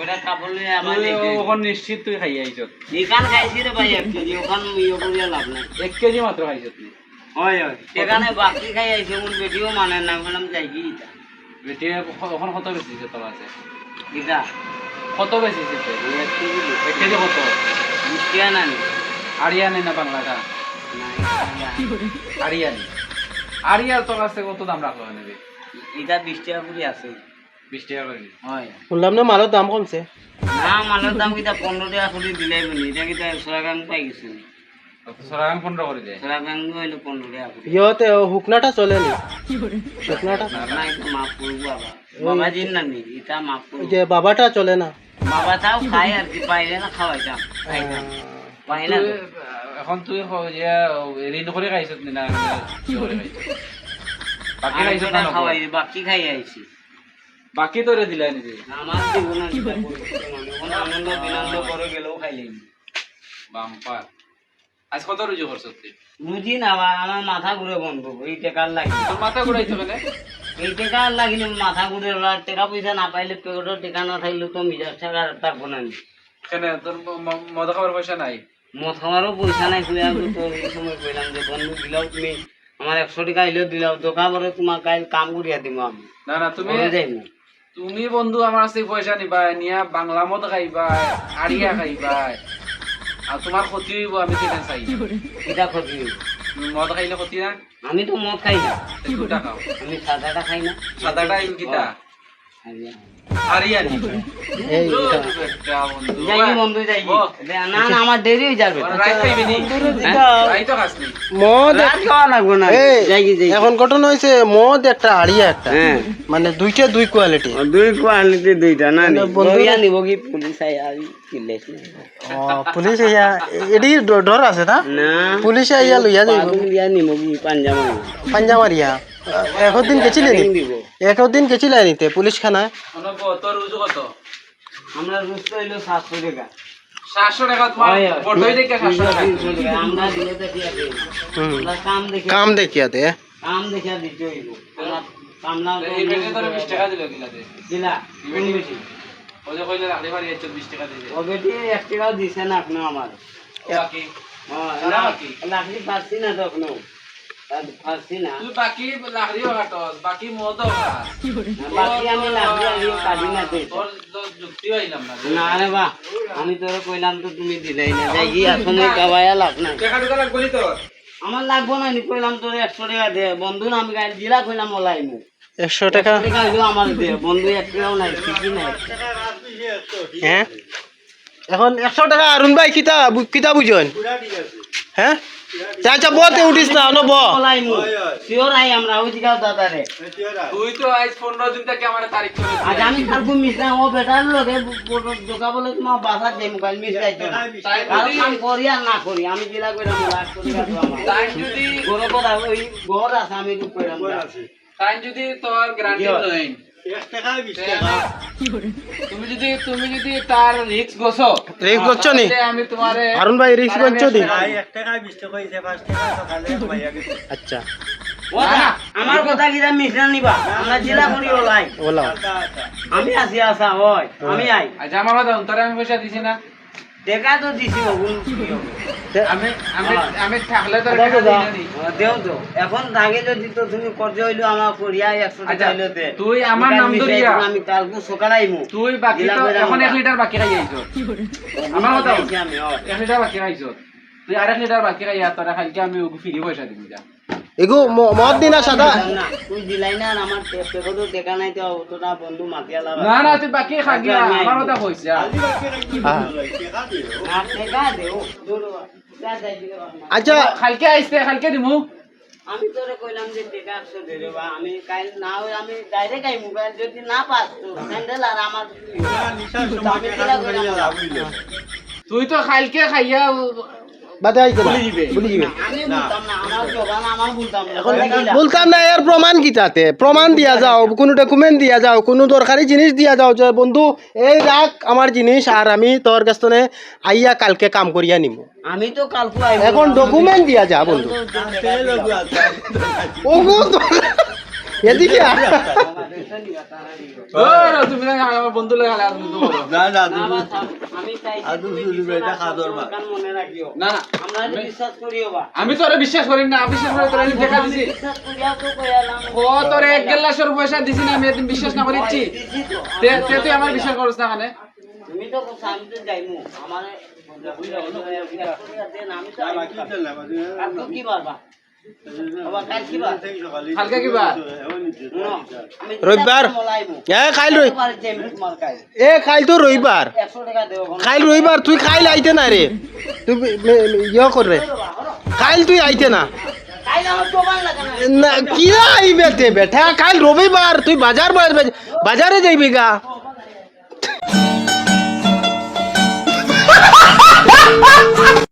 ওটা কাপড় আমার ওখান নিশ্চিত তুই খাই আইছ। এখান খাইছি রে ভাই এক কেজি ওখান ইয়ে করিয়া লাভ নাই। এক কেজি মাত্র খাইছ তুই? হয় হয়। বাকি খাই আইছে কোন বেটিও মানে না বললাম যাই কি ইটা। বেটি ওখান কত বেশিছে তোর আছে? ইটা। কত তুই ওই এক কেজি। এক কেজি কত? মিষ্টিয়া না। আরিয়ানি না বাংলাটা? আরিয়ানি আরিয়ার তোর কাছে কত দাম রাখল নেবে ইটা বিশ টাকা করে আছে। বিশ টাকা করে হয়। শুনলাম না মালের দাম কমছে। না মালের দাম কিটা পনেরো টাকা করে দিলাই বলি এটা কিটা আমি পাই গেছি। সরাগাং পনেরো করে দে একশো টাকা আমি হইল পনেরো টাকা করে ইয়তে হুকনাটা চলে নি? হুকনাটা না এটা মাফ করব আবার বাবা। জিন না নি এটা মাফ করব যে বাবাটা চলে না? বাবা তাও খাই আর কি পাইলে না খাওয়াইতাম খাইতাম পাই না এখন তুই ঋণ করে খাইছ নি বাকি খাইছ না বাকি খাই আইছি বাকি তোরে দিলাই নাকি আমার আনন্দ বিনন্দ করে গেলেও খাইলেই বাম্পার। আজ কত রুজু করছ তুই? বুঝি না আমার মাথা ঘুরে বন্ধ এই টাকার লাগি তোর মাথা ঘুরাইছো কেনে এই টাকা লাগিলে মাথা ঘুরে টাকা পয়সা না পাইলে টাকা না থাকলে তো মিজাজ টাকা থাকব না কেনে? তোর মদ খাবার পয়সা নাই? মদ খাওয়ারও পয়সা নাই খুঁজে তো এই সময় কইলাম যে বন্ধু দিলাও তুমি আমার একশো টাকা আইলেও দিলাও দোকা পরে তোমার কাল কাম করিয়া দিব আমি। না না তুমি তুমি বন্ধু আমার কাছে পয়সা নিবা নিয়া বাংলা মদ খাইবা আড়িয়া খাইবা আর তোমার ক্ষতি হইব আমি সেখানে চাই। এটা ক্ষতি হইব। মদ খাইলে ক্ষতি না আমি তো মদ খাই না দুটা খাও। আমি সাদাটা খাই না। সাদাটা ইনকিটা আমার দেরি হয়ে যাবে। এখন ঘটনা হয়েছে মদ একটা আড়িয়া একটা। হ্যাঁ। মানে দুইটা দুই কোয়ালিটি দুই কোয়ালিটি দুইটা না নিব কি পুলিশ পুলিশ ইয়া এডি ড- ডর আছে না? না। পুলিশে আইয়া লইয়া যাইব। নিব কি পাঞ্জামা। পাঞ্জা মারিয়া একদিন গেছিলে নি? দিব। একদিন গেছিলে নিতে পুলিশ খানায় তোর রুজু কত? আমরা রুস্ত হইল সাতশো টাকা। কাম দেখিয়া দে। কাম দেখিয়া দিতে হইব। এখনও? লাখড়ি পাচ্ছি না তো তুই বাকি লাকড়িও কাটস বাকি মদও বাকি আমি কাটি না তোর তোর যুক্তি হইলাম না রে। না রে বা আমি তোরে কইলাম তো তুমি দিলাই না যাই গিয়ে লাভ টাকা টুকা লাগবো তোর আমার লাগবো না নি কইলাম তোরে একশো টাকা দে। বন্ধু না আমি গাড়ি দিলা কইলাম ওলাই মু একশো টাকা? টাকা আমার দে বন্ধু এক টাকাও নাই ঠিকই নাই। হ্যাঁ এখন একশো টাকা আরুন ভাই কিতা কিতা বুঝন হ্যাঁ আচ্ছা, আচ্ছা বতে উঠিস না ন ব ওলাই মু শিওর আই আমরা ওই দিকাও দাদা রে তুই তো আজ পনেরো দিন থেকে আমার তারিখ করে আজ আমি কালকে মিশনা ও বেটার লগে দোকা বলে তোমার বাসা যাই মোবাইল মিস যাইতো না। তাই কারণ করি আর না করি আমি কইলাম লাখ কোটি টাকা তাই যদি গরো ওই ঘর আছে আমি একটু কইলাম তাই যদি তোর গ্যারান্টি জিও। তুমি যদি তুমি যদি তার রিক্স গোছো Risk গোছো নি? আমি তোমারে ভাই রিক্স আচ্ছা। আমার কথা কিরা মিশনা নিবা? আমরা জেলা করি ওলাই। ওলা আমি আসি আসা হয় আমি আই। আচ্ছা আমার কথা অন্তরে আমি পয়সা দিছি না। দেখা তো দিছি আমি আমি আমি থাকলে তো টাকা দাও। তো। এখন আগে যদি তো তুমি করতে হইল আমার করিয়া একশো টাকা আচ্ছা, হইল দে। তুই আমার নাম ধরিয়া। আমি কালকে সকালে আইমু তুই বাকি এখন এক লিটার বাকি খাই আইছো। আমার কথা আমি হয়। এক লিটার বাকি খাইছো তুই আর এক লিটার বাকি খাই তোরা খাইকে আমি ফ্রি পয়সা দিব যা। এগু ম- মদ দিনা সাদা। না তুই দিলাই না আমার পেপটো দেখা নাই তো তোরা বন্ধু মাতিয়া লাভ না না তুই বাকি খা গিয়া আমার কথা কইছা। না। আচ্ছা। খালকে আইছে খালকে দিমু। আমি তোরে কইলাম যে টেকা রে বা আমি কাল না হয় আমি ডাইরেক্ট আই মোবাইল যদি না পাস তো স্যান্ডেল আর আমার তুই তো খালকে খাইয়া বলতাম না এর প্রমাণ কিতাতে? প্রমাণ দিয়া যাও কোনো ডকুমেন্ট দিয়া যাও কোনো দরকারি জিনিস দিয়া যাও যে বন্ধু এই রাখ আমার জিনিস আর আমি তোর কাছ থেকে আইয়া কালকে কাম করিয়া নিব আমি তো কালকে এখন ডকুমেন্ট দিয়া যা বন্ধু। ওগো এদিকে আ। ও, তুমি না আমার বন্ধু না না না, আমি মনে তোরে বিশ্বাস করি না বিশ্বাস করে তোরে দেখা দিছি ও তোরে এক গেলাসের পয়সা দিছি না আমি একদিন বিশ্বাস না করিচ্ছি তো। তুই আমার বিশ্বাস করিস না মানে তুমি তো আমি তো যাইমু আমারে দেন আমি তো বাবা আইমু। কি চলে কালকে রবিবার। এ খাইল রই। এ খাইল তো রবিবার 100 টাকা দেবো কোনো। খাইল রবিবার তুই খাইল আইতে না রে তুই ইয়ে কর রে খাইল তুই আইতে না কাইলে না। না কিরা আইবে তে বেটা কাল রবিবার তুই বাজার বাজার- বাজারে যাইবি গা